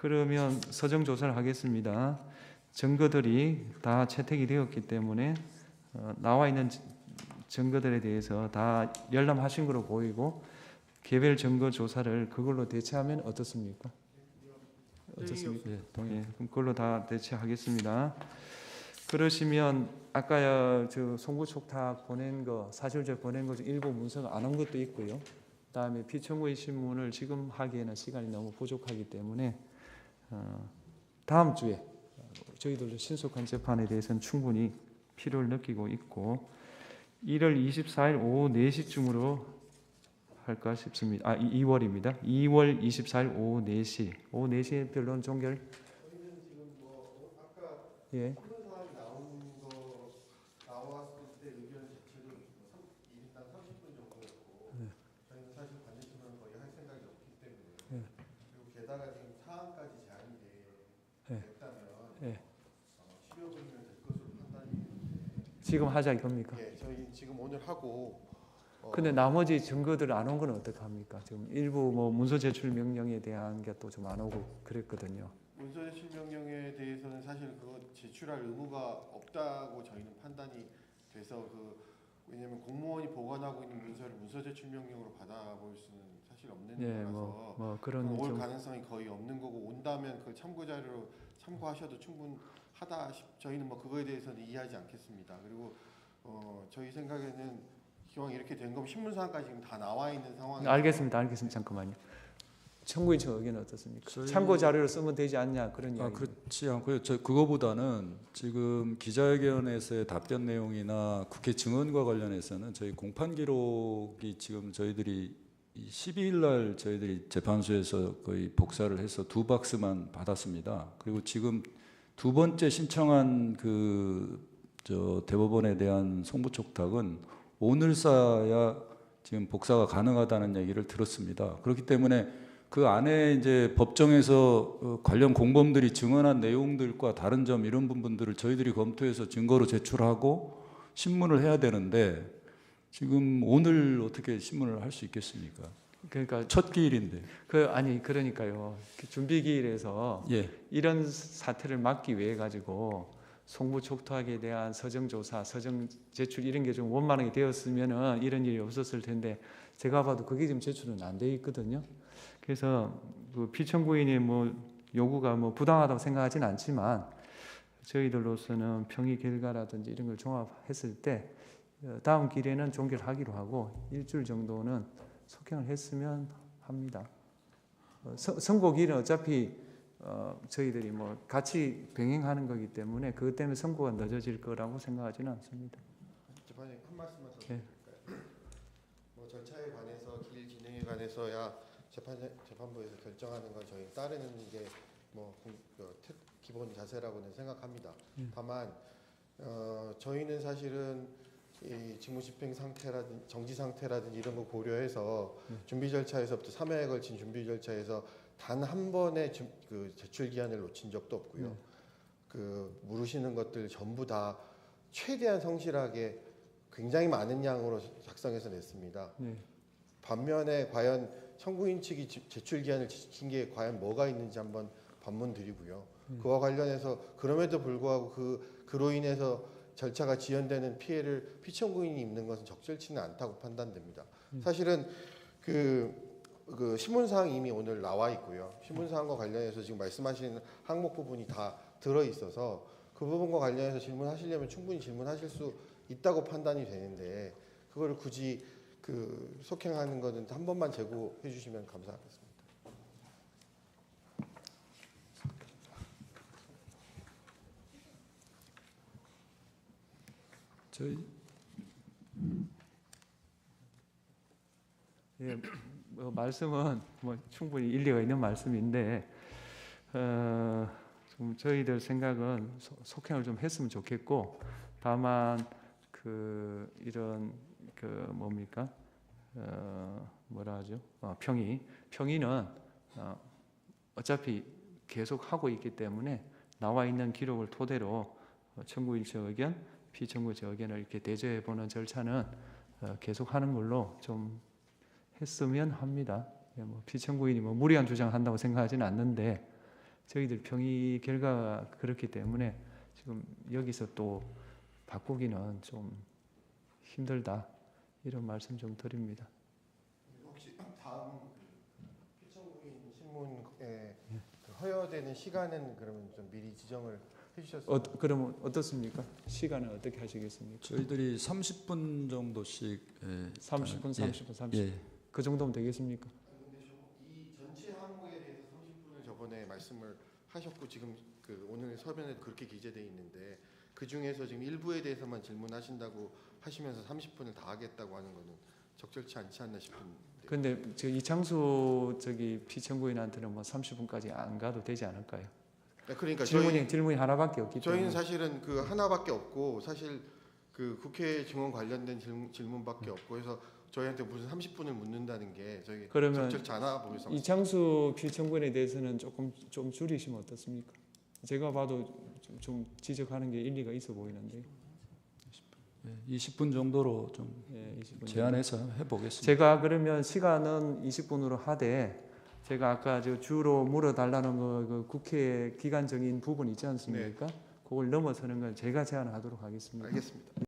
그러면 서정 조사를 하겠습니다. 증거들이 다 채택이 되었기 때문에 어, 나와 있는 지- 증거들에 대해서 다 열람하신 거로 보이고 개별 증거 조사를 그걸로 대체하면 어떻습니까? 어떻습니까? 예, 동의. 그럼 그걸로 다 대체하겠습니다. 그러시면 아까 저 송구촉탁 보낸 거 사실 저 보낸 거 중 일부 문서가 안 온 것도 있고요. 그다음에 피청구의 신문을 지금 하기에는 시간이 너무 부족하기 때문에 어, 다음 주에 어, 저희들도 신속한 재판에 대해서는 충분히 필요를 느끼고 있고 1월 24일 오후 4시쯤으로 할까 싶습니다. 아, 2월입니다. 2월 24일 오후 4시. 오후 4시에 변론 종결. 뭐 예. 신문 사항이 나온 거 나왔을 때 의견 자체도 1인당 30분 정도였고 네. 저희는 사실 반대 신문을 거의 할 생각이 없기 때문에 네. 그리고 게다가 지금 사안까지 네. 됐다면 15분이면 될 것으로 판단이 되는데 지금 하자 이겁니까? 예, 저희 지금 오늘 하고 어, 근데 나머지 증거들 안 온 건 어떻게 합니까? 지금 일부 뭐 문서 제출 명령에 대한 게 또 좀 안 오고 그랬거든요. 문서 제출 명령에 대해서는 사실 그거 제출할 의무가 없다고 저희는 판단이 돼서 그 왜냐면 공무원이 보관하고 있는 문서를 문서 제출 명령으로 받아볼 수는 사실 없는 예, 거라서 뭐, 뭐 그런 올 좀 가능성이 거의 없는 거고 온다면 그 참고 자료로 참고하셔도 충분하다 싶 저희는 뭐 그거에 대해서는 이해하지 않겠습니다. 그리고 어 저희 생각에는 기왕 이렇게 된 거면 신문사까지 지금 다 나와 있는 상황이 알겠습니다. 알겠습니다. 잠깐만요. 청구인 측 의견은 어떻습니까? 저희- 참고 자료로 쓰면 되지 않냐 그런 아 이야기. 그렇 지 않고요. 저 그거보다는 지금 기자회견에서의 답변 내용이나 국회 증언과 관련해서는 저희 공판 기록이 지금 저희들이 12일 날 저희들이 재판소에서 거의 복사를 해서 두 박스만 받았습니다. 그리고 지금 두 번째 신청한 그 저 대법원에 대한 송부촉탁은 오늘서야 지금 복사가 가능하다는 얘기를 들었습니다. 그렇기 때문에 그 안에 이제 법정에서 어, 관련 공범들이 증언한 내용들과 다른 점 이런 부분들을 저희들이 검토해서 증거로 제출하고 신문을 해야 되는데 지금 오늘 어떻게 신문을 할 수 있겠습니까? 그러니까 첫 기일인데. 그 아니 그러니까요. 그 준비 기일에서 예. 이런 사태를 막기 위해 가지고 송부 촉탁에 대한 서정 조사, 서정 제출 이런 게 좀 원만하게 되었으면은 이런 일이 없었을 텐데 제가 봐도 그게 지금 제출은 안 돼 있거든요. 그래서 그 피청구인의 뭐 요구가 뭐 부당하다고 생각하진 않지만 저희들로서는 평의 결과라든지 이런 걸 종합했을 때 어, 다음 기일에는 종결하기로 하고 일주일 정도는 속행을 했으면 합니다. 어, 선- 선고기일은 어차피 어, 저희들이 뭐 같이 병행하는 거기 때문에 그것 때문에 선고가 늦어질 거라고 생각하지는 않습니다. 재판에 한 말씀만 더 예. 드릴까요? 뭐 절차에 관해서 길 진행에 관해서야 재판 재판부에서 결정하는 건 저희 따르는 게뭐 그 기본 자세라고는 생각합니다. 음. 다만 어, 저희는 사실은 이 직무집행 상태라든 정지 상태라든지 이런 거 고려해서 음. 준비 절차에서부터 3회에 걸친 준비 절차에서 단 한 번의 주- 그 제출 기한을 놓친 적도 없고요. 네. 그 물으시는 것들 전부 다 최대한 성실하게 굉장히 많은 양으로 작성해서 냈습니다. 네. 반면에 과연 청구인 측이 지- 제출 기한을 지킨 게 과연 뭐가 있는지 한번 반문 드리고요. 음. 그와 관련해서 그럼에도 불구하고 그 그로 인해서 절차가 지연되는 피해를 피청구인이 입는 것은 적절치는 않다고 판단됩니다. 음. 사실은 그, 그 신문사항이 이미 오늘 나와 있고요. 신문사항과 관련해서 지금 말씀하시는 항목 부분이 다 들어 있어서 그 부분과 관련해서 질문하시려면 충분히 질문하실 수 있다고 판단이 되는데 그걸 굳이 그 속행하는 거는 한 번만 제고해 주시면 감사하겠습니다. 저희 예, 뭐 말씀은 뭐 충분히 일리가 있는 말씀인데 어, 좀 저희들 생각은 소- 속행을 좀 했으면 좋겠고 다만 그 이런 그 뭡니까 어, 뭐라 하죠? 어, 평의 평의는 어, 어차피 계속 하고 있기 때문에 나와 있는 기록을 토대로 어, 청구인 측 의견 피청구 측 의견을 이렇게 대조해 보는 절차는 어, 계속 하는 걸로 좀 했으면 합니다. 예, 뭐 피청구인이 뭐 무리한 주장을 한다고 생각하지는 않는데 저희들 평의 결과가 그렇기 때문에 지금 여기서 또 바꾸기는 좀 힘들다 이런 말씀 좀 드립니다. 혹시 다음 피청구인 신문에 그 허여되는 시간은 그러면 좀 미리 지정을 해주셨어요? 어, 그러면 어떻습니까? 시간은 어떻게 하시겠습니까? 저희들이 30분 정도씩 예, 30분, 예, 30분, 30분. 예. 그 정도면 되겠습니까? 이 전체 항목에 대해서 30분을 저번에 말씀을 하셨고 지금 그 오늘 서면에 그렇게 기재돼 있는데 그 중에서 지금 일부에 대해서만 질문하신다고 하시면서 30분을 다 하겠다고 하는 거는 적절치 않지 않나 싶은데. 근데 저 이창수 저기 피청구인한테는 뭐 30분까지 안 가도 되지 않을까요? 네, 그러니까 질문이 저희 질문이 하나밖에 없기 때문에. 저희는 사실은 그 하나밖에 없고 사실 그 국회 증언 관련된 질문, 질문밖에 없고 해서 저희한테 무슨 30분을 묻는다는 게 저희 그러면 적절치 않아 보여서 이창수 피청구인에 대해서는 조금 좀 줄이시면 어떻습니까? 제가 봐도 좀, 좀 지적하는 게 일리가 있어 보이는데. 예, 20분 정도로 좀 예, 20분. 제한해서 해보겠습니다. 제가 그러면 시간은 20분으로 하되 제가 아까 저 주로 물어달라는 거, 그 국회 기간적인 부분 있지 않습니까? 그걸 넘어서는 건 제가 제안하도록 하겠습니다. 알겠습니다.